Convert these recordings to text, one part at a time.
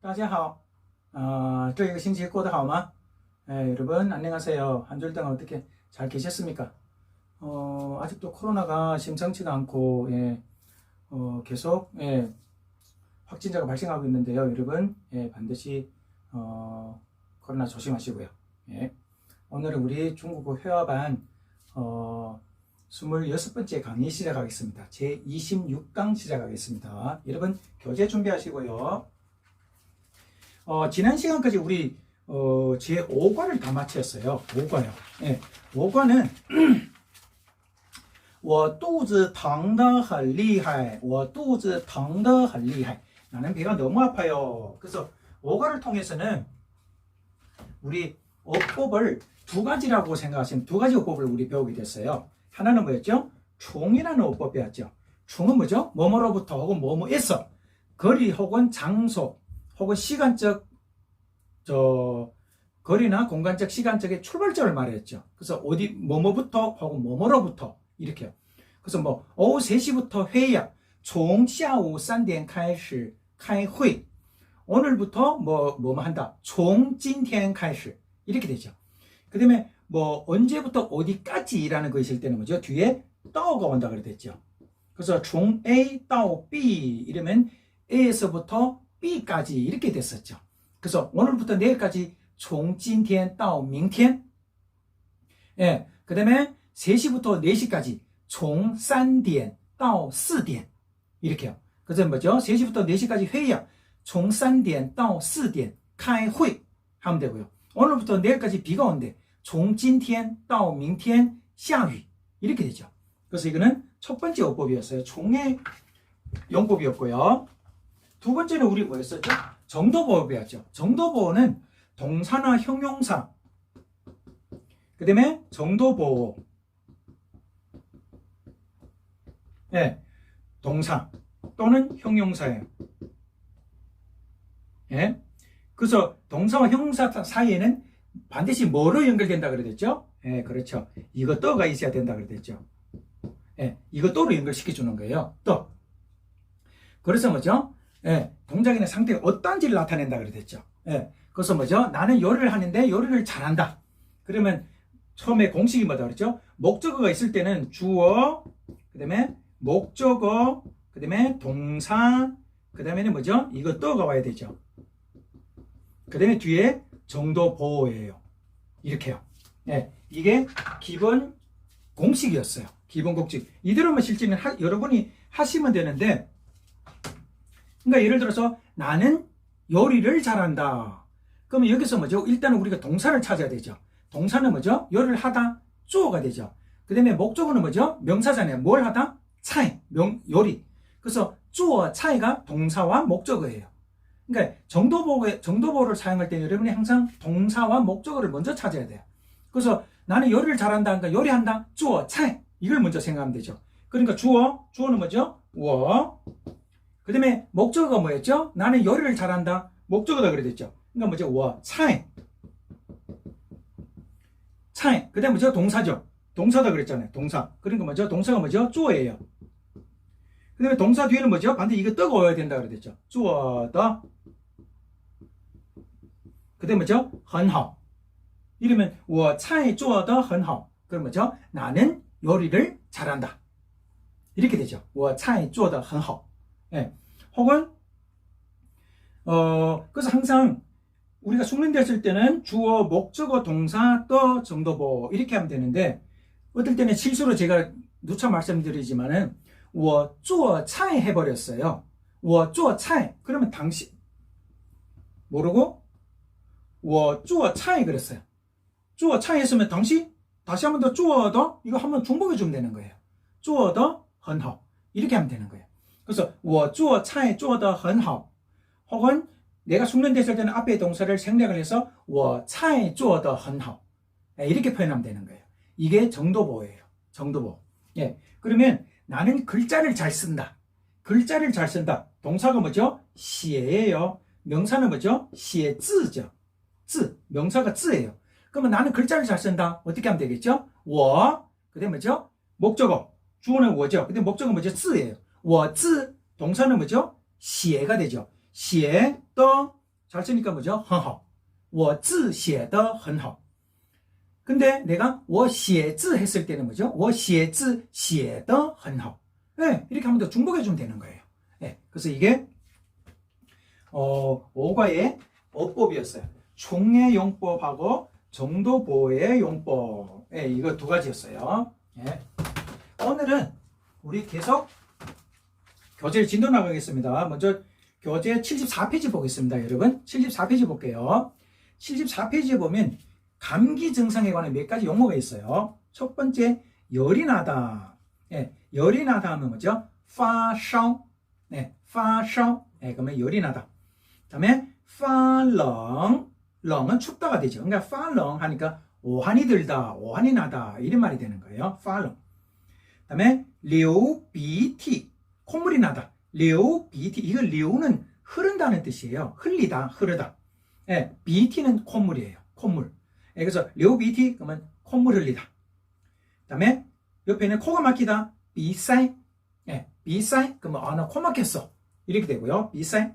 大家好. 아, 这个星期过得好吗? 예, 여러분 안녕하세요. 한 주 동안 어떻게 잘 계셨습니까? 어, 아직도 코로나가 심상치가 않고 예, 어, 계속 예, 확진자가 발생하고 있는데요. 여러분 예, 반드시 어, 코로나 조심하시고요. 예. 오늘은 우리 중국어 회화반 어, 26번째 강의 시작하겠습니다. 제 26강 시작하겠습니다. 여러분 교재 준비하시고요. 어, 지난 시간까지 우리 어, 제 5과를 다 마쳤어요. 5과요. 예. 5과는 我肚子疼得很厉害.我肚子疼得很厉害. 나는 배가 너무 아파요. 그래서 5과를 통해서는 우리 어법을 두 가지라고 생각하시면 두 가지 어법을 우리 배우게 됐어요. 하나는 뭐였죠? 총이라는 어법 배웠죠. 총은 뭐죠? 뭐뭐로부터 혹은 뭐뭐에서 거리 혹은 장소 혹은 시간적 저 거리나 공간적 시간적의 출발점을 말했죠. 그래서 어디 뭐뭐부터 혹은 뭐뭐로부터 이렇게요. 그래서 뭐 오후 3시부터 회의야. 从下午3点开始开会. 오늘부터 뭐 뭐뭐 한다. 从今天开始 이렇게 되죠. 그다음에 뭐 언제부터 어디까지라는 거 있을 때는 뭐죠? 뒤에 떠가 온다 그랬죠. 그래서 从 A 到 B 이러면 A에서부터 B까지 이렇게 됐었죠. 그래서 오늘부터 내일까지 从今天到明天 예, 그 다음에 3시부터 4시까지 从 3点到 4点 이렇게요. 그래서 뭐죠? 3시부터 4시까지 회의야. 从 3点到 4点 开会 하면 되고요. 오늘부터 내일까지 비가 온대. 从今天到明天下雨 이렇게 되죠. 그래서 이거는 첫 번째 어법이었어요. 총의 용법이었고요. 두 번째는 우리 뭐였었죠? 정도보호배웠죠. 정도보호는 동사나 형용사, 그 다음에 정도보호, 예, 동사 또는 형용사예요. 예, 그래서 동사와 형용사 사이에는 반드시 뭐로 연결된다 그랬죠? 예, 그렇죠. 이거 떠가 있어야 된다 그랬죠. 예, 이거 또로 연결시켜 주는 거예요. 또. 그래서 뭐죠? 예, 동작이나 상태가 어떤지를 나타낸다 그랬죠. 예, 그래서 뭐죠? 나는 요리를 하는데 요리를 잘한다. 그러면 처음에 공식이 뭐다 그랬죠? 목적어가 있을 때는 주어, 그 다음에 목적어, 그 다음에 동사, 그 다음에는 뭐죠? 이거 떠가 와야 되죠. 그 다음에 뒤에 정도 보호예요. 이렇게요. 예, 이게 기본 공식이었어요. 기본 공식. 이대로만 실제는 하- 여러분이 하시면 되는데, 그러니까 예를 들어서 나는 요리를 잘한다. 그러면 여기서 뭐죠? 일단은 우리가 동사를 찾아야 되죠. 동사는 뭐죠? 요리를 하다, 주어가 되죠. 그 다음에 목적어는 뭐죠? 명사잖아요. 뭘 하다? 차이, 명, 요리. 그래서 주어, 차이가 동사와 목적어예요. 그러니까 정도보호, 정도보호를 사용할 때 여러분이 항상 동사와 목적어를 먼저 찾아야 돼요. 그래서 나는 요리를 잘한다. 그러니까 요리한다. 주어, 차이. 이걸 먼저 생각하면 되죠. 그러니까 주어, 주어는 뭐죠? 워. 그 다음에 목적어가 뭐였죠? 나는 요리를 잘한다. 목적어다 그랬죠. 그러니까 뭐죠? 워, 차이. 차이. 그 다음에 뭐죠? 동사죠. 동사다 그랬잖아요. 동사. 그러니까 뭐죠? 동사가 뭐죠? 주어예요. 그 다음에 동사 뒤에는 뭐죠? 반드시 이거 떠가 와야 된다 그랬죠. 주어다. 그 다음에 뭐죠? 很好. 이러면 我菜做得很好. 그럼 뭐죠? 나는 요리를 잘한다. 이렇게 되죠. 我菜做得很好. 예. 혹은 어 그래서 항상 우리가 숙련됐을 때는 주어, 목적어, 동사, 또 정도보 이렇게 하면 되는데 어떨 때는 실수로 제가 누차 말씀드리지만은 워쭈어 차에 해버렸어요. 워쭈어 차에 그러면 당신 모르고 워쭈어 차에 그랬어요. 쭈어 차에 했으면 당시 다시 한 번 더 쭈어더 이거 한번 중복해 주면 되는 거예요. 쭈어더 헌허 이렇게 하면 되는 거예요. 그래서 我做菜做得很好 혹은 내가 숙련됐을 때는 앞에 동사를 생략을 해서 我菜做得很好 예, 이렇게 표현하면 되는 거예요. 이게 정도보예요. 정도보. 예. 그러면 나는 글자를 잘 쓴다. 글자를 잘 쓴다. 동사가 뭐죠? 시예요. 명사는 뭐죠? 시의 쯔죠. 쯔. 명사가 쯔예요. 그러면 나는 글자를 잘 쓴다. 어떻게 하면 되겠죠? 我. 그다음에 뭐죠? 목적어. 주어는 我죠. 근데 목적어는 뭐죠? 쯔예요. 我쯔. 동사는 뭐죠? 시에가 되죠. 시에, 떠, 잘 쓰니까 뭐죠? 很好.我字写得很好. 근데 내가 我写字 했을 때는 뭐죠? 我写字写得很好. 네, 이렇게 하면 더 중복해 주면 되는 거예요. 네, 그래서 이게 어, 오과의 어법이었어요. 총의 용법하고 정도보의 용법. 예, 이거 두 가지였어요. 예. 오늘은 우리 계속 교재를 진도 나가겠습니다. 먼저 교재 74페이지 보겠습니다. 여러분 74페이지 볼게요. 74페이지에 보면 감기 증상에 관한 몇 가지 용어가 있어요. 첫 번째 열이 나다. 예, 열이 나다 하면 뭐죠? 파샤오. 네, 파샤오. 예, 그러면 열이 나다. 그다음에 파렁. 렁은 춥다가 되죠. 그러니까 파렁 하니까 오한이 들다, 오한이 나다 이런 말이 되는 거예요. 파렁. 그다음에 류비티. 콧물이 나다. 레오 비티 이거 레오는 흐른다는 뜻이에요. 흘리다, 흐르다. 예, 비티는 콧물이에요. 콧물. 예, 그래서 레오 비티 그러면 콧물 흘리다. 그다음에 옆에는 코가 막히다. 비사이. 예, 비사이 그러면 아 나 코 막혔어. 이렇게 되고요. 비사이.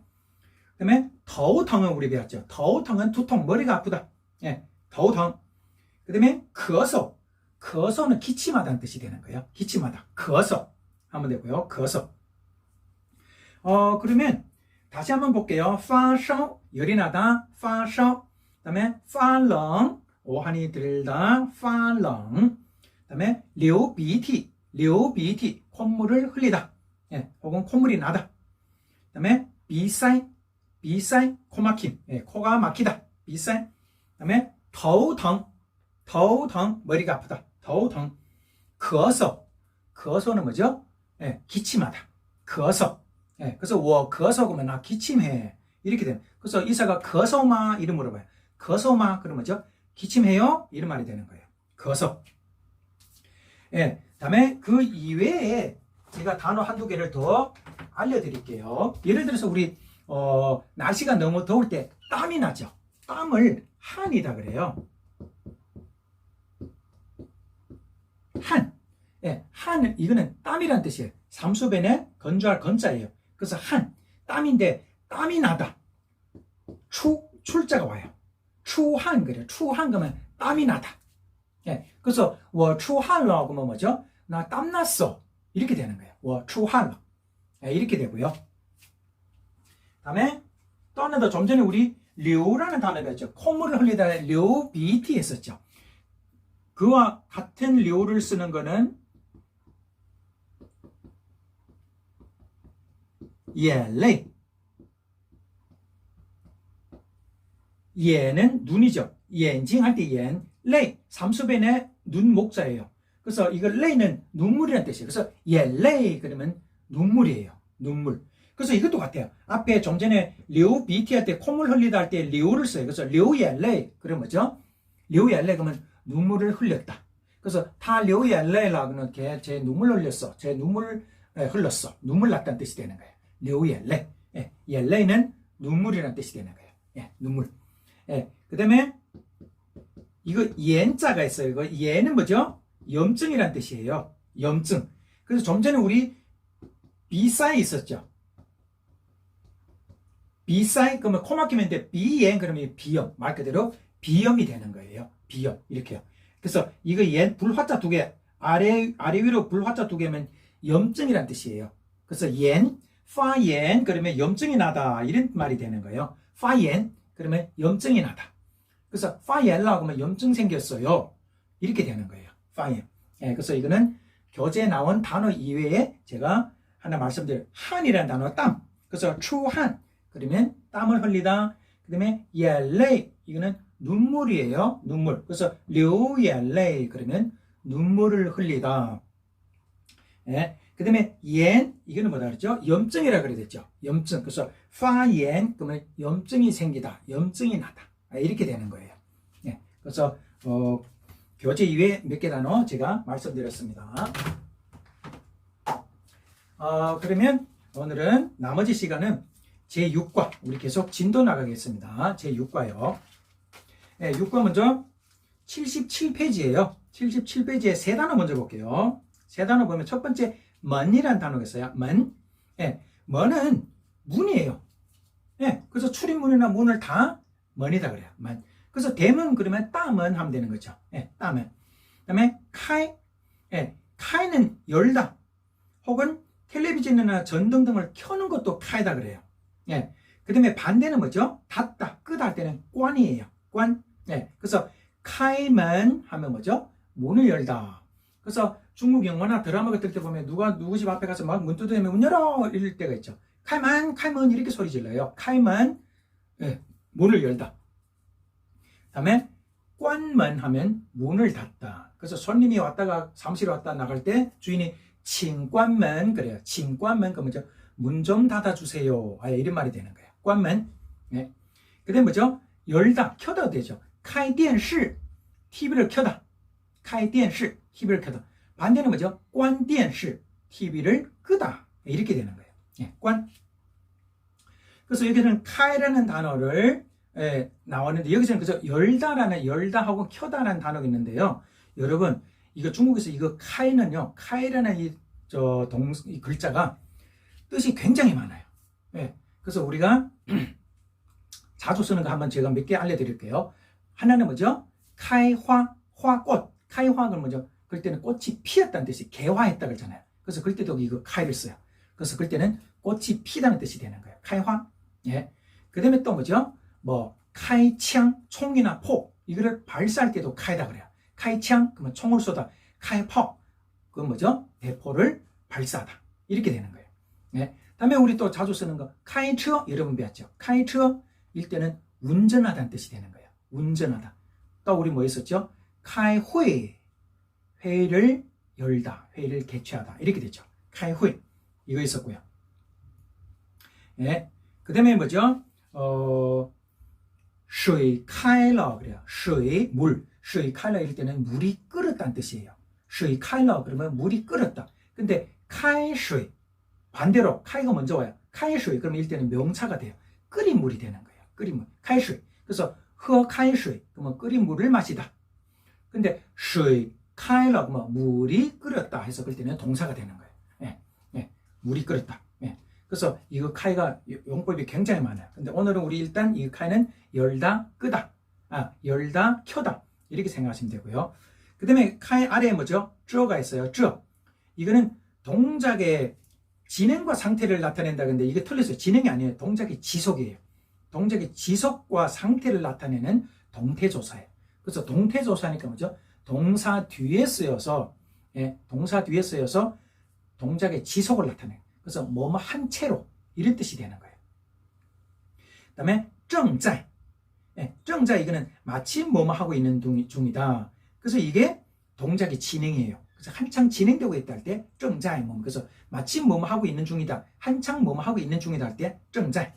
그다음에 더우텅은 우리 배웠죠. 더우텅은 두통, 머리가 아프다. 예, 더우텅. 그다음에 그어서. 그어서는 기침하다는 뜻이 되는 거예요. 기침하다. 그어서 하면 되고요. 그어서. 어, 그러면 다시 한번 볼게요. 发烧 열이 나다. 发烧. 그다음에 发冷 오한이 들다. 发冷. 그다음에 流鼻涕 流鼻涕 콧물을 흘리다. 예, 혹은 콧물이 나다. 그다음에 鼻塞 비사이 코막힘 예, 코가 막히다 비사이 그다음에 더우덩 더우덩 머리가 아프다 더우덩咳嗽 咳嗽는 뭐죠? 예, 기침하다咳嗽 예, 그래서 워 거서오면 나 기침해 이렇게 되면 그래서 이사가 거서마 이름 물어봐요. 거서마 그러면 뭐죠? 기침해요 이런 말이 되는 거예요. 거서. 예, 다음에 그 이외에 제가 단어 한두 개를 더 알려드릴게요. 예를 들어서 우리 어, 날씨가 너무 더울 때 땀이 나죠. 땀을 한이다 그래요. 한. 예, 한, 이거는 땀이란 뜻이에요. 삼수변에 건조할 건자예요. 그래서 한. 땀인데, 땀이 나다. 추, 출자가 와요. 추한, 그래요. 추한 그러면 땀이 나다. 예, 그래서, 我 추한러 그러면 뭐죠? 나 땀 났어. 이렇게 되는 거예요. 我 추한러. 예, 이렇게 되고요. 다음에 또 하나 더 좀 전에 우리 류라는 단어가 있죠. 콧물을 흘리다 류 비티 했었죠. 그와 같은 류를 쓰는 거는 예레 예는 눈이죠. 엔징 할 때 옌, 레이 삼수변의 눈 목자예요. 그래서 이거 레이는 눈물이라는 뜻이에요. 그래서 예레이 그러면 눈물이에요. 눈물. 그래서 이것도 같아요. 앞에 좀 전에 류 비티 할 때 콧물 흘리다 할때 류를 써요. 그래서 류엘레 그러면 뭐죠? 류엘레 그러면 눈물을 흘렸다. 그래서 다 류엘레라고는 걔 제 눈물 흘렸어. 제 눈물 흘렀어. 눈물 났다는 뜻이 되는 거예요. 류엘레. 예, 옐레는 눈물이라는 뜻이 되는 거예요. 예, 눈물. 예, 그다음에 이거 옌자가 있어요. 이거 예는 뭐죠? 염증이라는 뜻이에요. 염증. 그래서 좀 전에 우리 비사에 있었죠. 비사이 그러면 코 막히면 돼 비엔 그러면 비염 말 그대로 비염이 되는 거예요. 비염 이렇게요. 그래서 이거 옌 불화자 두 개 아래 아래 위로 불화자 두 개면 염증이란 뜻이에요. 그래서 옌 파옌 그러면 염증이 나다 이런 말이 되는 거예요. 파옌 그러면 염증이 나다. 그래서 파옌라고 하면 염증 생겼어요. 이렇게 되는 거예요. 파옌. 예, 그래서 이거는 교재에 나온 단어 이외에 제가 하나 말씀드릴 한이라는 단어 땀. 그래서 추한 그러면 땀을 흘리다. 그 다음에 옐레이 이거는 눈물이에요. 눈물. 그래서 류옐레이 그러면 눈물을 흘리다. 예. 그 다음에 옌 이거는 뭐다 그랬죠? 염증이라 그래 됐죠. 염증. 그래서 파옌 그러면 염증이 생기다. 염증이 나다. 아, 이렇게 되는 거예요. 예. 그래서 어, 교재 이외에 몇개 단어 제가 말씀드렸습니다. 어, 그러면 오늘은 나머지 시간은 제6과 우리 계속 진도 나가겠습니다. 제6과요. 네, 6과 먼저 77페이지예요. 77페이지에 세 단어 먼저 볼게요. 세 단어 보면 첫 번째 먼이라는 단어가 있어요. 먼. 네, 먼은 문이에요. 예, 그래서 출입문이나 문을 다 문이다 그래요. 문. 그래서 대문 그러면 따문 하면 되는 거죠. 예, 따문. 그다음에 카이, 예, 카이는 열다. 혹은 텔레비전이나 전등 등을 켜는 것도 카이다 그래요. 예. 그다음에 반대는 뭐죠? 닫다, 끄다 할 때는 관이에요. 관. 예. 그래서 카이문 하면 뭐죠? 문을 열다. 그래서 중국 영화나 드라마 같은 때 보면 누가 누구 집 앞에 가서 막 문 두드리면 문 열어 이럴 때가 있죠. 카이만, 카이문 이렇게 소리 질러요. 카이문, 예, 문을 열다. 다음에 관문 하면 문을 닫다. 그래서 손님이 왔다가 사무실에 왔다 나갈 때 주인이 칭관문 그래요. 칭관문 그 뭐죠? 문 좀 닫아주세요. 아, 이런 말이 되는 거예요. 관문. 예. 그다음 뭐죠? 열다, 켜다 되죠. 开电视, TV를 켜다. 开电视, TV를 켜다. 반대는 뭐죠? 관电视 TV를 끄다 예, 이렇게 되는 거예요. 예, 관. 그래서 여기는 카이라는 단어를 예, 나왔는데 여기서는 그저 열다라는 열다하고 켜다라는 단어가 있는데요. 여러분 이거 중국에서 이거 카이는요 카이라는 이 저 동 이 글자가 뜻이 굉장히 많아요. 예, 그래서 우리가 자주 쓰는 거 한번 제가 몇 개 알려드릴게요. 하나는 뭐죠? 카이화 화꽃 카이화는 뭐죠? 그럴 때는 꽃이 피었다는 뜻이 개화했다 그러잖아요. 그래서 그럴 때도 이거 카이를 써요. 그래서 그럴 때는 꽃이 피다는 뜻이 되는 거예요. 카이화. 예. 그 다음에 또 뭐죠? 뭐, 카이창, 총이나 포. 이거를 발사할 때도 카이다 그래요. 카이창, 그러면 총을 쏘다. 카이퍼. 그건 뭐죠? 대포를 발사하다. 이렇게 되는 거예요. 예. 다음에 우리 또 자주 쓰는 거, 카이처. 여러분 배웠죠? 카이처. 일 때는 운전하다는 뜻이 되는 거예요. 운전하다. 또 우리 뭐 했었죠? 카이회. 회의를 열다. 회의를 개최하다. 이렇게 되죠. 카이회. 이거 있었고요. 예. 그 다음에 뭐죠? 어, 水开了 그래요. 水, 물. 水开了이럴 때는 물이 끓었다는 뜻이에요. 水开了 그러면 물이 끓었다. 근데 开水 반대로 카이가 먼저 와요. 开水 그러면 이럴 때는 명사가 돼요. 끓인 물이 되는 거예요. 끓인 물. 开水. 그래서 喝开水 그러면 끓인 물을 마시다. 근데 水开 了 그러면 물이 끓었다 해서 그럴 때는 동사가 되는 거예요. 예. 예. 물이 끓었다. 예. 그래서 이거 카이가 용법이 굉장히 많아요. 근데 오늘은 우리 일단 이 카이는 열다, 끄다, 아, 열다, 켜다 이렇게 생각하시면 되고요. 그 다음에 카이 아래에 뭐죠? 쩌가 있어요. 쩌. 이거는 동작의 진행과 상태를 나타낸다. 근데 이게 틀렸어요. 진행이 아니에요. 동작의 지속이에요. 동작의 지속과 상태를 나타내는 동태조사예요. 그래서 동태조사니까 뭐죠? 동사 뒤에 쓰여서 예, 동사 뒤에 쓰여서 동작의 지속을 나타내. 그래서 뭐뭐 한 채로 이런 뜻이 되는 거예요. 그다음에 정자. 예, 정자 이거는 마치 뭐뭐 하고 있는 중이다. 그래서 이게 동작의 진행이에요. 그래서 한창 진행되고 있다 할 때 정자의 몸. 그래서 마침 뭐뭐 하고 있는 중이다. 한창 뭐뭐 하고 있는 중이다 할 때 정자.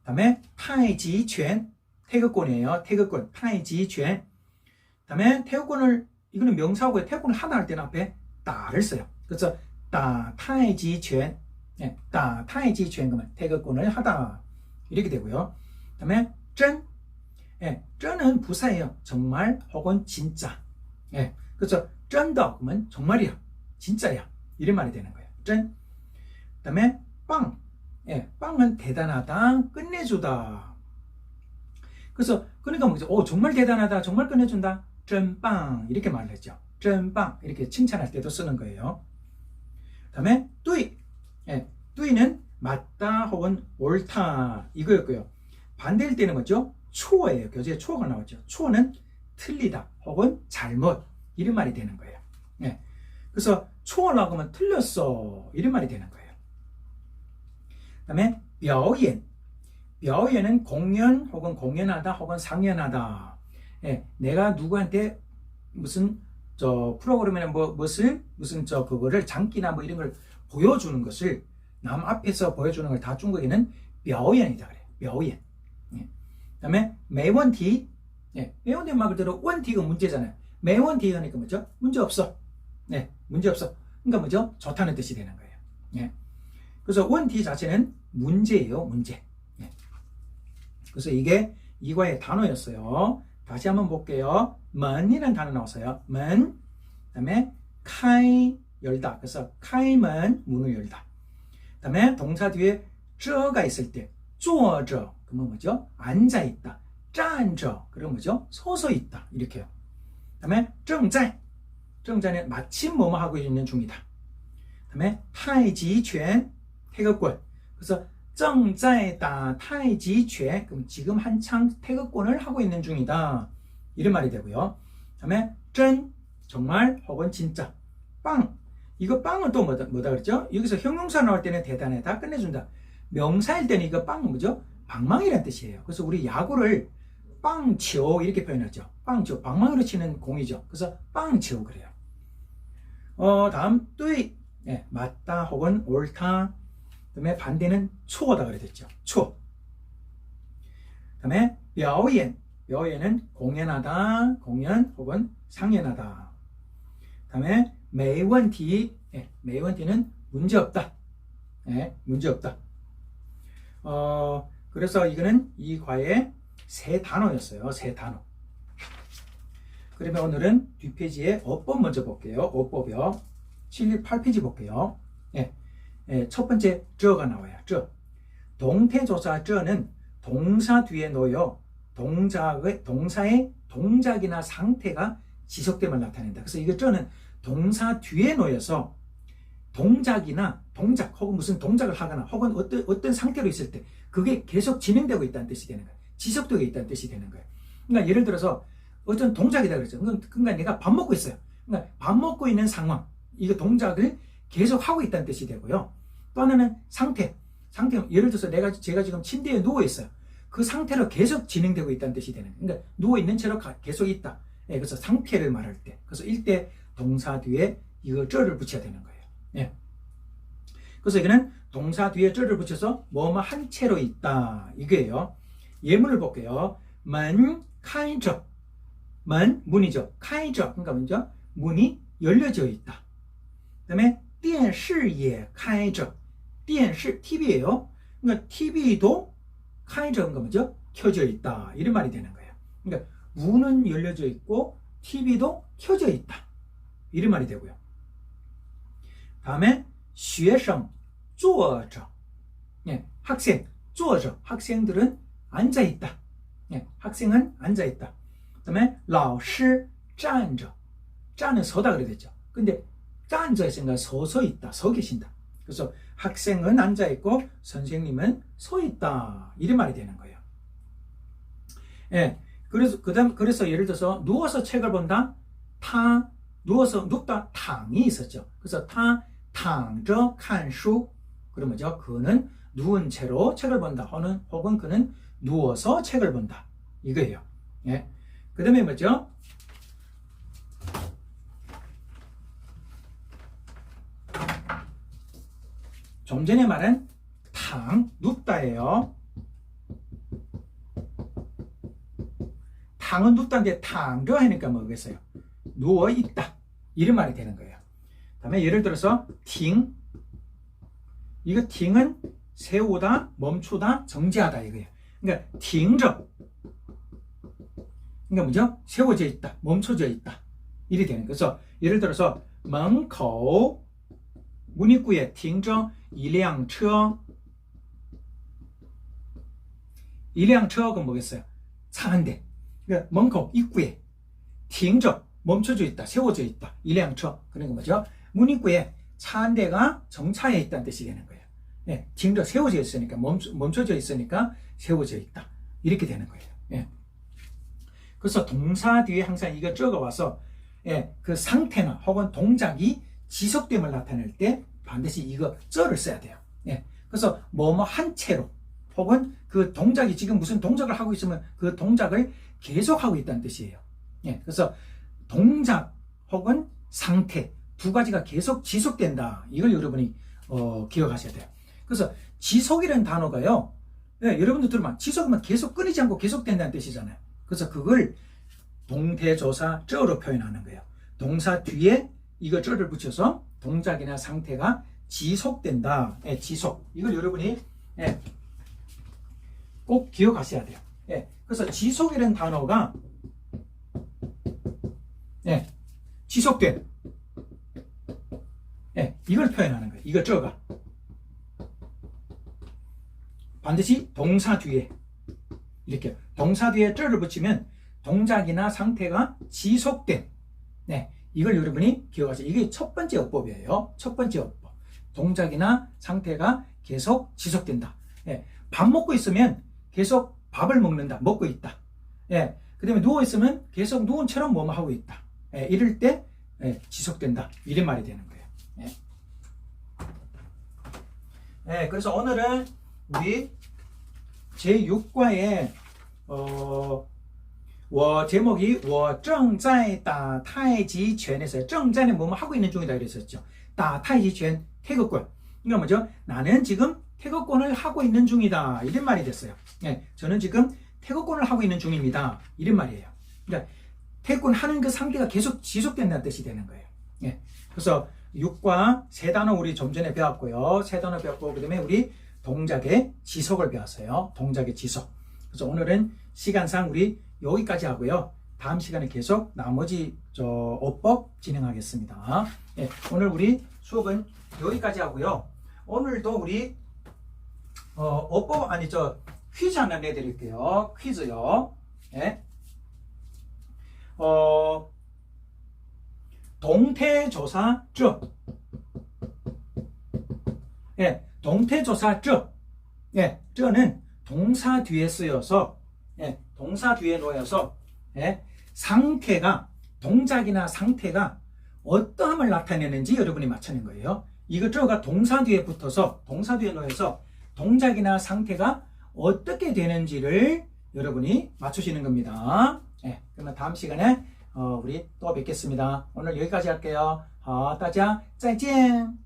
그다음에 타이지권 태극권이에요. 태극권 타이지권 다음에 태우권을 이거는 명사고에 태우권을 하나 할 때는 앞에 다를 써요. 그래서 따 타이지 권, 예, 따 타이지 권 그러면 태극권을 하다 이렇게 되고요. 다음에 쩐, 예, 쩐은 부사예요. 정말 혹은 진짜, 예, 그래서 쩐더 그러면 정말이야, 진짜야 이런 말이 되는 거예요. 쩐. 그다음에 빵, 예, 빵은 대단하다, 끝내주다. 그래서 그러니까 뭐죠? 오 어, 정말 대단하다, 정말 끝내준다. 真棒 이렇게 말을 했죠. 真棒 이렇게 칭찬할 때도 쓰는 거예요. 다음에 뚜이. 예, 뚜이는 맞다 혹은 옳다 이거였고요. 반대일 때는 뭐죠? 초어예요. 교재에 초어가 나왔죠. 초어는 틀리다 혹은 잘못 이런 말이 되는 거예요. 예. 그래서 초어라고 하면 틀렸어 이런 말이 되는 거예요. 그다음에 表演. 表演은 공연 혹은 공연하다 혹은 상연하다. 예, 내가 누구한테 무슨 저 프로그램이나 뭐, 무엇을 무슨 저 그거를 장기나 뭐 이런 걸 보여주는 것을 남 앞에서 보여주는 걸 다 중국에는 묘연이다 그래요. 묘연. 예. 그다음에 매원티. 예. 매원티 말 그대로 원티가 문제잖아요. 매원티 하니까 뭐죠? 문제 없어. 네, 문제 없어. 그러니까 뭐죠? 좋다는 뜻이 되는 거예요. 예. 그래서 원티 자체는 문제예요, 문제. 예. 그래서 이게 이과의 단어였어요. 다시 한번 볼게요. 먼이라는 단어 나왔어요. 먼. 그 다음에 카이 열다. 그래서 카이먼 문을 열다. 그 다음에 동사 뒤에 쩌가 있을 때 쪼저 그러면 뭐죠? 앉아 있다. 짠저 그러면 뭐죠? 서서 있다. 이렇게요. 그 다음에 정자 정자는 마침 뭐뭐 하고 있는 중이다. 그 다음에 타이지권 태극권 그래서 正在打太极拳 그럼 지금 한창 태극권을 하고 있는 중이다. 이런 말이 되고요. 그다음에 真 정말 혹은 진짜. 빵 이거 빵은 또 뭐다, 뭐다 그랬죠? 여기서 형용사 나올 때는 대단하다 끝내준다. 명사일 때는 이거 빵은 뭐죠? 방망이란 뜻이에요. 그래서 우리 야구를 빵치오 이렇게 표현하죠. 빵치오 방망이로 치는 공이죠. 그래서 빵치오 그래요. 어 다음 뚜이 예, 맞다 혹은 옳다. 그다음에 반대는 초어다 그랬죠. 초. 그다음에 뼈엔. 뼈엔은 공연하다, 공연 혹은 상연하다. 그다음에 매원티. 네, 매원티는 문제 없다. 네, 문제 없다. 어, 그래서 이거는 이 과의 세 단어였어요. 세 단어. 그러면 오늘은 뒷페이지에 어법 먼저 볼게요. 어법이요. 7, 8페이지 볼게요. 예. 예, 첫 번째 저가 나와요. 저. 동태조사 저는 동사 뒤에 놓여 동작의 동사의 동작이나 상태가 지속됨을 나타낸다. 그래서 이거 저는 동사 뒤에 놓여서 동작이나 동작 혹은 무슨 동작을 하거나 혹은 어떤 어떤 상태로 있을 때 그게 계속 진행되고 있다는 뜻이 되는 거예요. 지속되고 있다는 뜻이 되는 거예요. 그러니까 예를 들어서 어떤 동작이다 그랬죠. 그러니까 그러니까 내가 밥 먹고 있어요. 그러니까 밥 먹고 있는 상황, 이거 동작을 계속 하고 있다는 뜻이 되고요. 또 하나는 상태. 상태 예를 들어서 내가 제가 지금 침대에 누워 있어요. 그 상태로 계속 진행되고 있다는 뜻이 되는 그러니까 누워 있는 채로 계속 있다. 예, 그래서 상태를 말할 때. 그래서 일대 동사 뒤에 이거 쩔을 붙여야 되는 거예요. 예. 그래서 이거는 동사 뒤에 쩔을 붙여서 뭐뭐 한 채로 있다. 이게요. 예문을 볼게요. 만 카인저. 만 문이죠. 카인저. 그러니까 먼저 문이 열려져 있다. 그다음에 电视也开着 电视 TV예요. 그러니까 TV도 开着 그러니까 뭐죠? 켜져 있다. 이런 말이 되는 거예요. 그러니까 문은 열려져 있고 TV도 켜져 있다. 이런 말이 되고요. 다음에 学生坐着 예, 학생 坐着 학생들은 앉아 있다. 예, 학생은 앉아 있다. 그다음에 老师站着 站은 서다 그래 됐죠. 근데 站着 있으니까 서서 있다. 서 계신다. 그래서 학생은 앉아 있고 선생님은 서 있다. 이런 말이 되는 거예요. 예. 그래서 그 다음 그래서 예를 들어서 누워서 책을 본다. 타 누워서 눕다 탕이 있었죠. 그래서 타 탕저 칸수 그러면 죠 그는 누운 채로 책을 본다. 혹은 혹은 그는 누워서 책을 본다. 이거예요. 예. 그 다음에 뭐죠? 좀 전에 말한 탕 눕다예요. 탕은 눕다인데 탕저 하니까 뭐겠어요? 누워 있다. 이런 말이 되는 거예요. 다음에 예를 들어서 팅 이거 팅은 세우다, 멈추다, 정지하다 이거예요. 그러니까 팅저 그러니까 뭐죠? 세워져 있다, 멈춰져 있다. 이리 되는. 그래서 예를 들어서 门口 문 입구에 停着一辆车 이辆 车가 뭐겠어요? 차 한 대. 그러니까 门口 입구에 停着 멈춰져 있다, 세워져 있다. 一辆 车. 그러니까 뭐죠? 문 입구에 차 한 대가 정차해 있다는 뜻이 되는 거예요. 예, 停着 세워져 있으니까 멈춰, 멈춰져 있으니까 세워져 있다. 이렇게 되는 거예요. 예. 그래서 동사 뒤에 항상 이거 적어 와서 예, 그 상태나 혹은 동작이 지속됨을 나타낼 때 반드시 이거 쩌를 써야 돼요. 예. 그래서 뭐뭐 한 채로 혹은 그 동작이 지금 무슨 동작을 하고 있으면 그 동작을 계속 하고 있다는 뜻이에요. 예. 그래서 동작 혹은 상태 두 가지가 계속 지속된다. 이걸 여러분이 어, 기억하셔야 돼요. 그래서 지속이라는 단어가요. 예, 여러분들 들으면 지속하면 계속 끊이지 않고 계속된다는 뜻이잖아요. 그래서 그걸 동태조사 쩌로 표현하는 거예요. 동사 뒤에 이거 쩌를 붙여서 동작이나 상태가 지속된다. 예, 지속. 이걸 여러분이 예, 꼭 기억하셔야 돼요. 예, 그래서 지속이라는 단어가 예, 지속된 예, 이걸 표현하는 거예요. 이거 쩌가 반드시 동사 뒤에 이렇게 동사 뒤에 쩌를 붙이면 동작이나 상태가 지속된 네 이걸 여러분이 기억하세요. 이게 첫 번째 어법이에요. 첫 번째 어법. 동작이나 상태가 계속 지속된다. 예, 밥 먹고 있으면 계속 밥을 먹는다. 먹고 있다. 예, 그 다음에 누워 있으면 계속 누운 채로 뭐뭐 하고 있다. 예, 이럴 때 예, 지속된다. 이런 말이 되는 거예요. 예. 예, 그래서 오늘은 우리 제6과에 어, 我 제목이 我正在打太极拳 에서 正在는 뭐뭐 하고 있는 중이다 그랬었죠. 打太极拳 태극권. 이거 뭐죠? 나는 지금 태극권을 하고 있는 중이다. 이런 말이 됐어요. 예, 저는 지금 태극권을 하고 있는 중입니다. 이런 말이에요. 그러니까 태극권 하는 그 상태가 계속 지속된다는 뜻이 되는 거예요. 예. 그래서 6과 세 단어 우리 좀 전에 배웠고요. 세 단어 배웠고 그다음에 우리 동작의 지속을 배웠어요. 동작의 지속. 그래서 오늘은 시간상 우리 여기까지 하고요. 다음 시간에 계속 나머지 저 어법 진행하겠습니다. 예, 오늘 우리 수업은 여기까지 하고요. 오늘도 우리 어, 어법 아니 저 퀴즈 하나 내드릴게요. 퀴즈요. 예. 어, 동태조사 저. 예, 동태조사 저. 예, 저는 동사 뒤에 쓰여서 예, 동사 뒤에 놓여서 예, 상태가 동작이나 상태가 어떠함을 나타내는지 여러분이 맞추는 거예요. 이거 저가 동사 뒤에 붙어서 동사 뒤에 놓여서 동작이나 상태가 어떻게 되는지를 여러분이 맞추시는 겁니다. 예, 그러면 다음 시간에 어, 우리 또 뵙겠습니다. 오늘 여기까지 할게요. 好，大家再见。